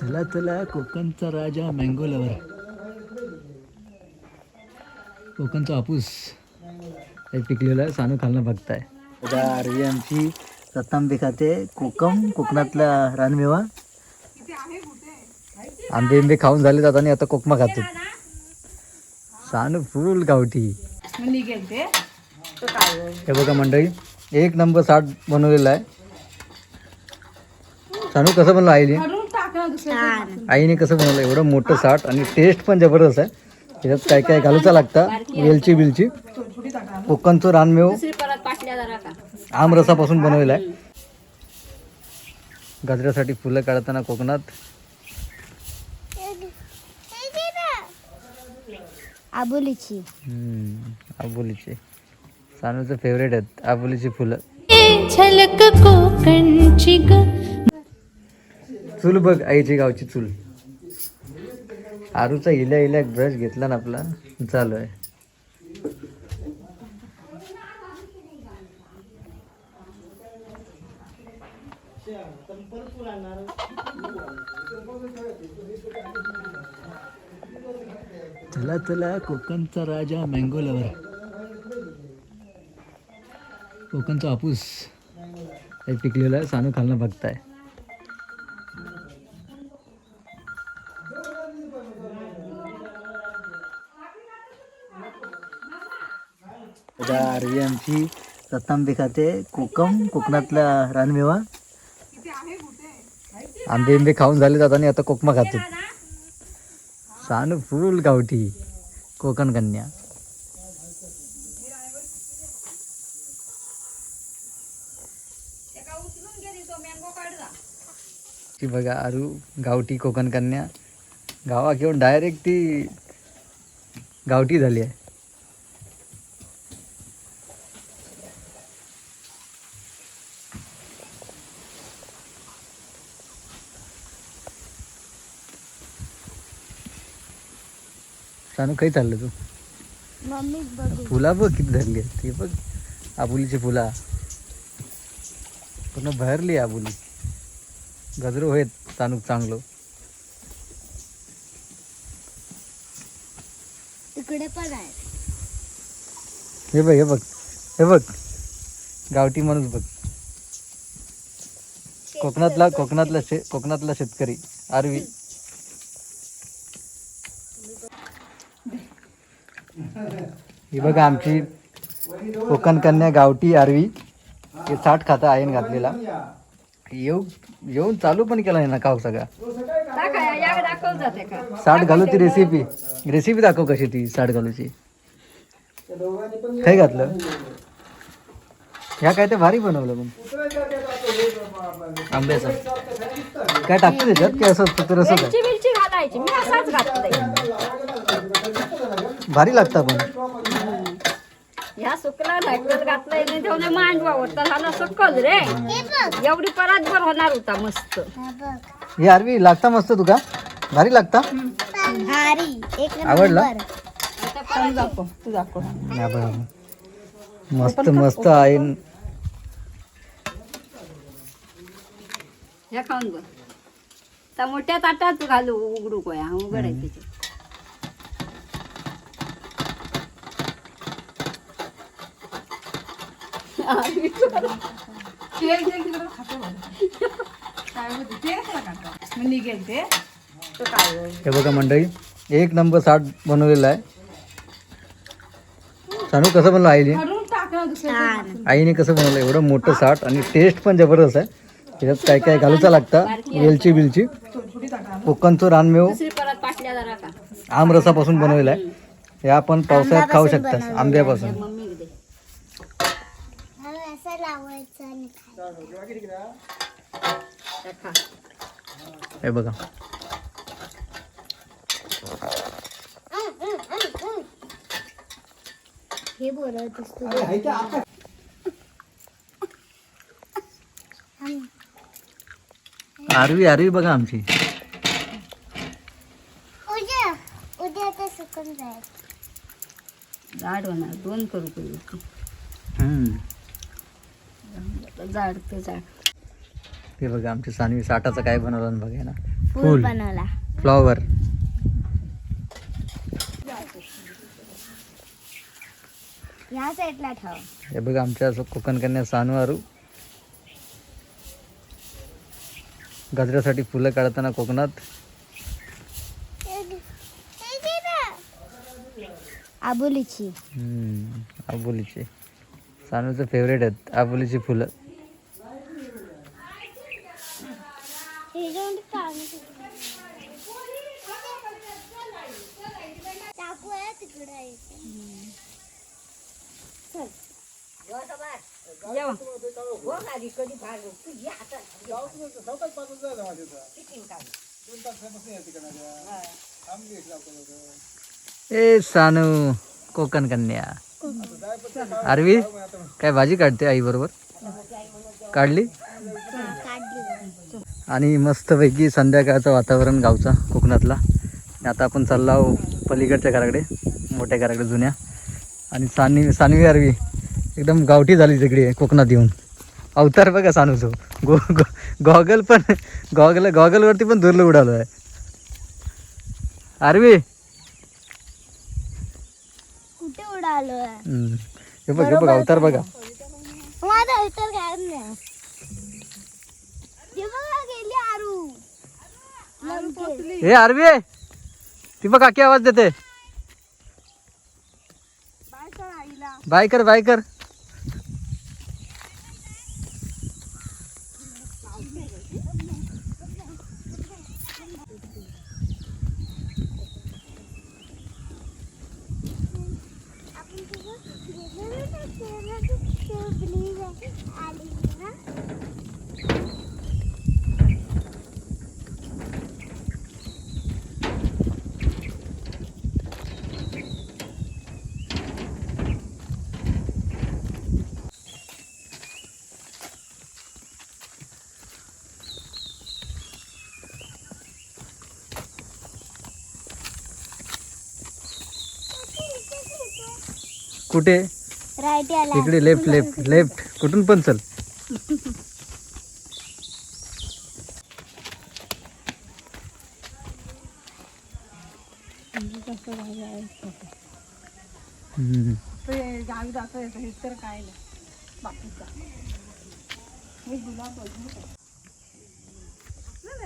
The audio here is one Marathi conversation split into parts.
चला चला कोकणचा राजा मँगो लवर कोकणचा हापूस. हे पिकलेलं आहे सानू खालनं बघताय. आता आरवी आमची रत्तांबे खाते कोकम कोकणातला रानमेवा. आंबे आंबे खाऊन झाले जात आणि आता कोकमा खातो. सानू फुल गावठी. हे बघा मंडळी एक नंबर साठ बनवलेला आहे. सानू कसं बनलं आईने आईने कसं बनवलं एवढं मोठं साठ आणि टेस्ट पण जबरदस्त आहे. त्याच्यात काय काय घालूचा लागता? वेलची बिलची कोकणचं रानमेव आमरसापासून बनवलेला आहे. गजऱ्यासाठी फुलं काढताना कोकणात. आबोलीची. हम्म, आबोलीचे. सानूचं फेवरेट आहेत आबोलीची फुलं. झलक कोकणची ग. चूल बघ आईची गावची चूल. आरूचा इल्या इल्या ब्रश घेतला ना आपला चालू आहे. चला चला कोकणचा राजा मँगो लवर कोकणचा हापूस. हे पिकलेलं आहे सानू खालना बघताय. आता आरवी आमची रत्तांबे खाते कोकम कोकणातला रानमेवा. आंबे आंबे खाऊन झाले जात आणि आता कोकमा खातो. सानू फुल गावठी कोकण कन्या. ती बघा आरू गावठी कोकण कन्या. गावा घेऊन डायरेक्ट ती गावठी झाली आहे. सानू काही चाललं तू? फुला बघ किती धरली ती बघ आबुलीची फुला. पूर्ण भरली आबुली. गजरू होत तानूक चांगलं. इकडे पण आहे. हे बघ हे बघ हे बघ. गावठी माणूस बघ. कोकणातला कोकणातला शे कोकणातला शेतकरी आरवी. ही बघा आमची कोकण कन्या गावठी आरवी. हे साठ खाता आयन घातलेला. येऊ येऊन चालू पण केला ना खाऊ सगळा. साठ घालूची रेसिपी रेसिपी दाखव कशी ती साठ घालूची. काय घातलं? ह्या काय ते भारी बनवलं मग. आंब्याचं. काय टाकतं त्याच्यात? की असं असतं तर असं घालायची मी असाच घातलंय भारी लागतं पण. ह्या सुकला घातलंय नाही तेवढे मांडवावर तर झालं सुकल रे. एवढी परात भर होणार होता मस्त. हे आरवी लागता मस्त तुका? भारी लागता? भारी. एक आवडला? नंबर. तू दाखव. या बघा. मस्त मस्त आहे. ह्या खाऊन बघ. त्या मोठ्या ताटात घालू उघडू तो काय हे बघा मंडळी एक नंबर साठ बनवलेला आहे. सांगू कसं बनलं आईने? आईने कसं बनवलं? एवढं मोठं साठ आणि टेस्ट पण जबरदस्त आहे. त्याच्यात काय काय घालूचा लागता? वेलची बिलची कोकणचं रानमेव दुसरी परत पाटल्या जरा का आमरसापासून बनवलेला आहे. हे आपण पावसाळ्यात खाऊ शकता आंब्यापासून मम्मी दे असं लावायचं आणि त्या खा हे. बघा. हे बोलत असतो. आरवी आरवी बघा आमची. उद्या उद्या आता सुकून जाईल. जाड होणार दोन करू करू हम्म. जाड ते जाड. हे बघा आमची सानवी साठाचं काय बनवलं ना बघा ना. फुल बनवला. फ्लॉवर. ह्या साईडला ठेव. हे बघा आमच्या असं कोकण कन्या सानू आरू. गजऱ्यासाठी फुलं काढताना कोकणात. आबोलीची. हम्म, आबोलीचे. सानूचं फेवरेट आहेत आबोलीची फुलं टाकू आहे तिकडे हो गाडी, कधी भाग ए सानू कोकण कन्या. आरवी काय भाजी काढते आई बरोबर? काढली? आणि मस्तपैकी संध्याकाळचं वातावरण गावचा कोकणातला. आता आपण चाललो पलीकडच्या घराकडे मोठ्या घराकडे जुन्या. आणि सानवी सानवी आरवी एकदम गावठी झाली तिकडे कोकणात येऊन. अवतार बघा सानूचो. गो गो गॉगल पण गॉगल गॉगलवरती पण दुर्ल उडालो आहे. आरवी. कुठे उडालोय? हम्म. हे बघ हे बघ अवतार बघा. माझा इतर काय नाही. ते बघा गेली आरू. लंकेश. हे आरवी. ती बघ काकी आवाज देते. बाय कर बाय कर आपण तुझं गेलेलो ना तेव्हा तू ते please आली ना कुठे? राईट याला. इकडे लेफ्ट लेफ्ट लेफ्ट. कुठून पण चल. हम्म. गावी जातो हे तर काय नाही. बाकीचा. हे गुलाब बघू का? नाही,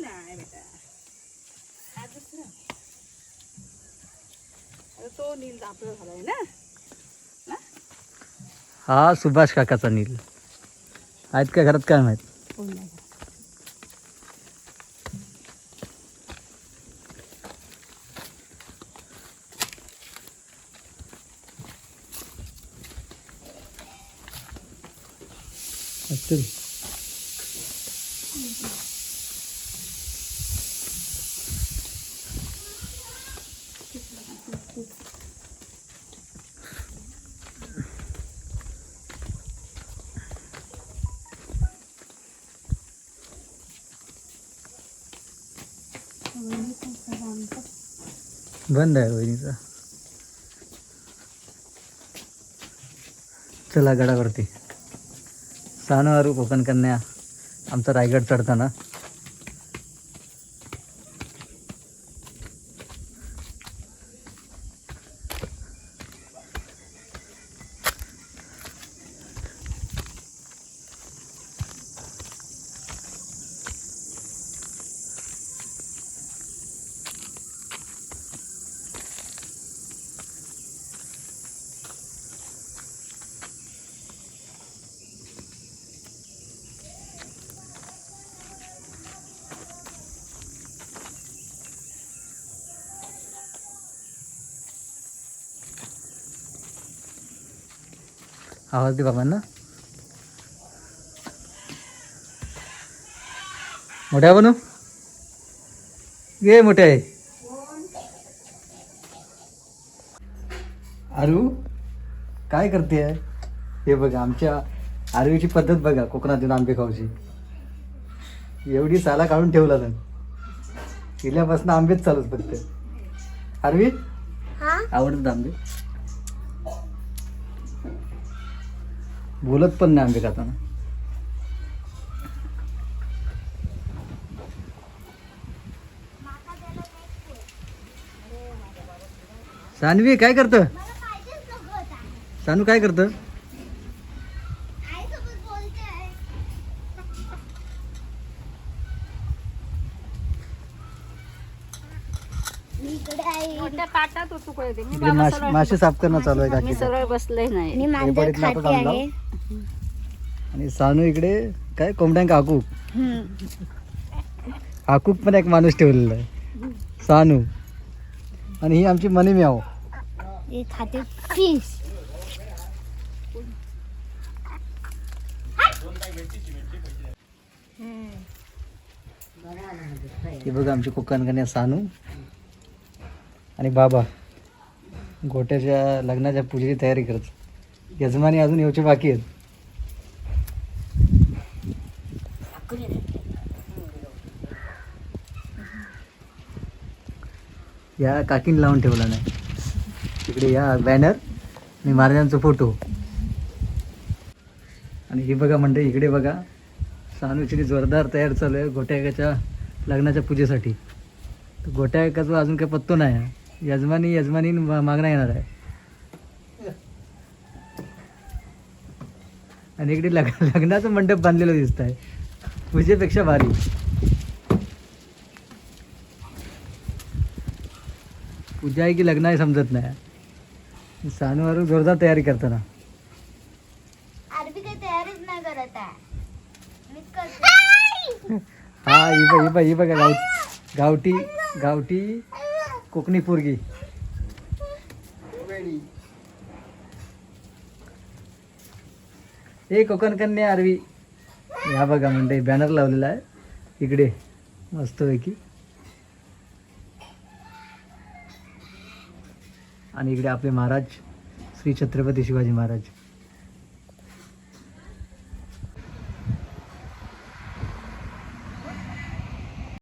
नाही, बेटा. हा दुसरा. तो नील आपलं झालाय ना? हा सुभाष काकाचा नील. आहेत का घरात काय माहीत? असतील बंद आहे वहिनीचा. चला गडावरती. सानवारू कोकण कन्या आमचा रायगड चढताना. आवाज दे बाबांना. मोठ्या बनू? ये मोठे आहे. आरू काय करते हे बघा आमच्या आरवीची पद्धत बघा कोकणातील आंबे खाऊची. एवढी साला काढून ठेवला तर. गेल्यापासून आंबेच चालूच फक्त आरवी? हा? आवडतात आंबे? बोलत पण नाही आंबे खाताना सानवी काय करतं? सानू काय करतं? इकडे मासे साफ करणं चालू आहे मी काकी सरळ बसले नाही. मी मांजर रेबाडीतनं आता खाते आणला. आहे. आणि सानू इकडे काय? कोंबड्यांक हाकूक. हम्म. हाकूक पण एक माणूस ठेवलेला आहे. सानू. आणि ही आमची मनी म्याव हे खाते. फिश. ही बघा आमची कोकण कन्या सानू. आणि बाबा. गोट्याच्या लग्नाच्या पूजेची तयारी करत. यजमानी अजून येऊचे बाकी आहेत. या काकीन लावून ठेवला नाही. तिकडे या बॅनर आणि महाराजांचा फोटो आणि हे बघा म्हणते इकडे बघा. सानूची जोरदार तयार चालू आहे गोट्याकाच्या लग्नाच्या पूजेसाठी. गोट्याकाचा अजून काही पत्तो नाही आहे. यजमानी यजमानी मागणं येणार आहे. आणि इकडे लग लग्नाचं मंडप बांधलेलं दिसत आहे पूजेपेक्षा भारी. पूजा आहे की लग्न आहे समजत नाही. सानूवर जोरदार तयारी करताना. हा ही बघ ही बघ ही बघा गाव गावठी गावठी कोकणी पोरगी. हे कोकण कन्या आरवी. ह्या बघा म्हणते बॅनर लावलेला आहे. इकडे मस्तपैकी आणि इकडे आपले महाराज श्री छत्रपती शिवाजी महाराज.